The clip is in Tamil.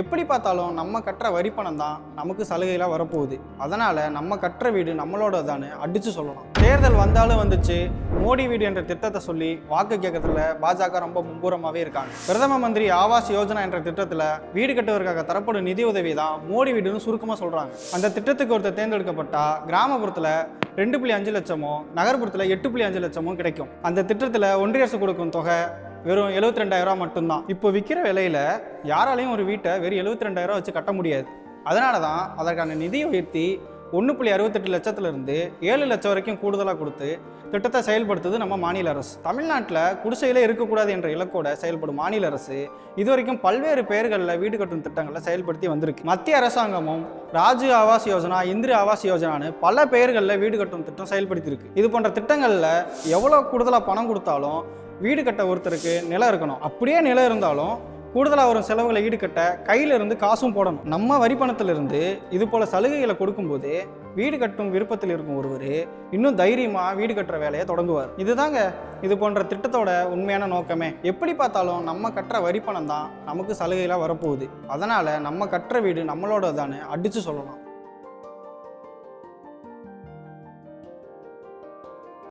எப்படி பார்த்தாலும் நம்ம கட்டுற வரி பணம் தான் நமக்கு சலுகைலாம் வரப்போகுது. அதனால் நம்ம கட்டுற வீடு நம்மளோட தானே அடித்து சொல்லலாம் தேர்தல் வந்தாலும் வந்துச்சு மோடி வீடு என்ற திட்டத்தை சொல்லி வாக்கு கேட்கறதுல பாஜக ரொம்ப மும்பூரமாகவே இருக்காங்க. பிரதம மந்திரி ஆவாஸ் யோஜனா என்ற திட்டத்தில் வீடு கட்டுவதற்காக தரப்படும் நிதி உதவி தான் மோடி வீடுன்னு சுருக்கமாக சொல்கிறாங்க அந்த திட்டத்துக்கு ஒருத்தர் தேர்ந்தெடுக்கப்பட்டால் கிராமப்புறத்தில் ரெண்டு புள்ளி அஞ்சு லட்சமும் நகர்ப்புறத்தில் எட்டு புள்ளி அஞ்சு லட்சமும் கிடைக்கும். அந்த திட்டத்தில் ஒன்றிய அரசு கொடுக்கும் தொகை வெறும் எழுபத்தி ரெண்டாயிரம் மட்டும்தான். இப்போ விற்கிற விலையில யாராலையும் ஒரு வீட்டை வெறும் எழுபத்தி ரெண்டாயிரம் வச்சு கட்ட முடியாது. அதனால தான் அதற்கான நிதியை உயர்த்தி ஒன்று புள்ளி அறுபத்தெட்டு லட்சத்துலேருந்து ஏழு லட்சம் வரைக்கும் கூடுதலாக கொடுத்து திட்டத்தை செயல்படுத்துது நம்ம மாநில அரசு. தமிழ்நாட்டில் குடிசையிலே இருக்கக்கூடாது என்ற இலக்கோட செயல்படும் மாநில அரசு இதுவரைக்கும் பல்வேறு பெயர்களில் வீடு கட்டும் திட்டங்களை செயல்படுத்தி வந்திருக்கு. மத்திய அரசாங்கமும் ராஜீவ் ஆவாஸ் யோஜனா இந்திர ஆவாஸ் யோஜனான்னு பல பெயர்களில் வீடு கட்டும் திட்டம் செயல்படுத்தியிருக்கு. இது போன்ற திட்டங்களில் எவ்வளோ கூடுதலாக பணம் கொடுத்தாலும் வீடு கட்ட ஒருத்தருக்கு நிலம் இருக்கணும். அப்படியே நிலம் இருந்தாலும் கூடுதலாக வரும் செலவுகளை ஈடுகட்ட கையிலிருந்து காசும் போடணும். நம்ம வரி பணத்திலிருந்து இது போல் சலுகைகளை கொடுக்கும்போது வீடு கட்டும் விருப்பத்தில் இருக்கும் ஒருவர் இன்னும் தைரியமாக வீடு கட்டுற வேலையை தொடங்குவார். இதுதாங்க இது போன்ற திட்டத்தோட உண்மையான நோக்கமே. எப்படி பார்த்தாலும் நம்ம கட்டுற வரி பணம் தான் நமக்கு சலுகைகளாக வரப்போகுது. அதனால் நம்ம கட்டுற வீடு நம்மளோட தானே அடித்து சொல்லலாம்.